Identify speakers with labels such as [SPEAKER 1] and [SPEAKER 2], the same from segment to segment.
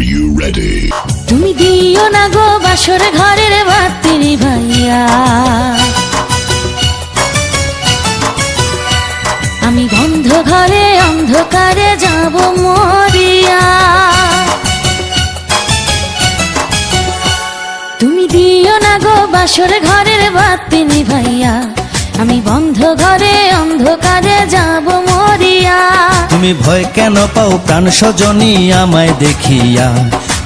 [SPEAKER 1] You ready?
[SPEAKER 2] তুমি দিও না গো বাসর ঘরের বাতিনি ভাইয়া আমি বন্ধ ঘরে অন্ধকারে যাব মরিয়া। তুমি দিও না গো বাসর ঘরের বাতিনি ভাইয়া আমি বন্ধ ঘরে অন্ধকারে যাব
[SPEAKER 3] তুমি ভয় কেন পাও? প্রাণ সজনী আমায় দেখিয়া।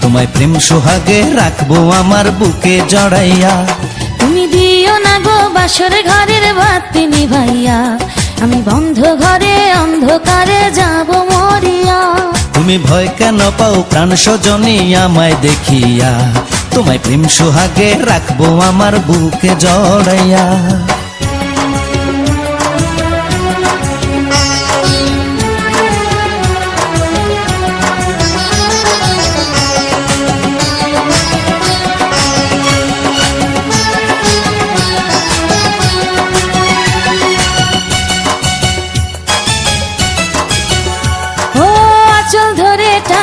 [SPEAKER 3] তোমায় প্রেম সোহাগে রাখব আমার বুকে জড়াইয়া।
[SPEAKER 2] তুমি দিও না গো বাসর ঘরের বাতিনি ভাইয়া। আমি বন্ধ ঘরে অন্ধকারে যাব মরিয়া।
[SPEAKER 3] তুমি ভয় কেন পাও? প্রাণ সজনী আমায় দেখিয়া। তোমায় প্রেম সোহাগে রাখব আমার বুকে জড়াইয়া।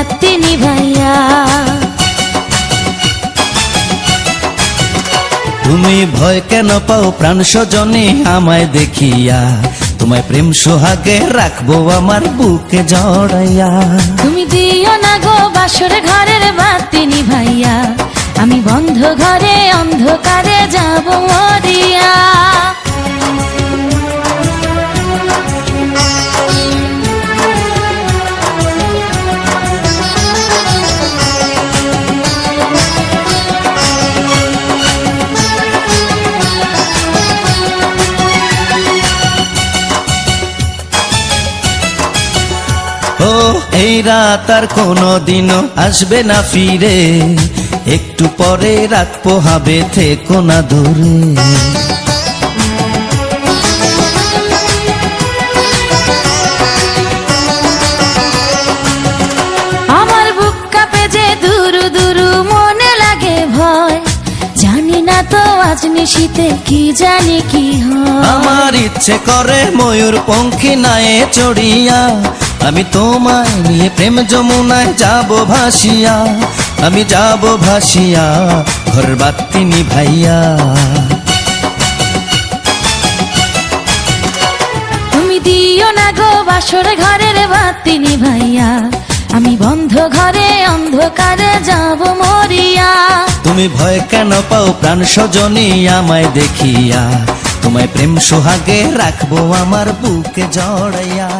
[SPEAKER 2] বাতি নিভাইয়া।
[SPEAKER 3] তুমি ভয় কেন পাও প্রাণ সজনী আমায় দেখিয়া? তোমায় প্রেম সোহাগে রাখব আমার বুকে জড়াইয়া।
[SPEAKER 2] তুমি দিও না গো বাসর ঘরের বাতি নিভাইয়া। আমি বন্ধ ঘরে অন্ধকারে যাব মরিয়া।
[SPEAKER 3] এই রাত আর কোনো দিনও আসবে না ফিরে। একটু পরে রাত পোহাবে থেকো না দূরে।
[SPEAKER 2] আমার বুক কাঁপে যে দুরু দুরু মনে লাগে ভয়। জানি না তো আজ নিশীতে কি জানি কি হয়।
[SPEAKER 3] আমার ইচ্ছে করে ময়ূর পঙ্খী নায়ে চড়িয়া আমি তোমায় নিয়ে প্রেম যমুনায় যাব ভাসিয়া আমি যাব ভাসিয়া ঘর বাতি নিভাইয়া
[SPEAKER 2] তুমি দিও না গো বাসর ঘরের বাতি নিভাইয়া আমি বন্ধ ঘরে অন্ধকারে যাব মরিয়া।
[SPEAKER 3] তুমি ভয় কেন পাও প্রাণ সজনী আমায় দেখিয়া তোমায় প্রেম সোহাগে রাখব আমার বুকে জড়াইয়া।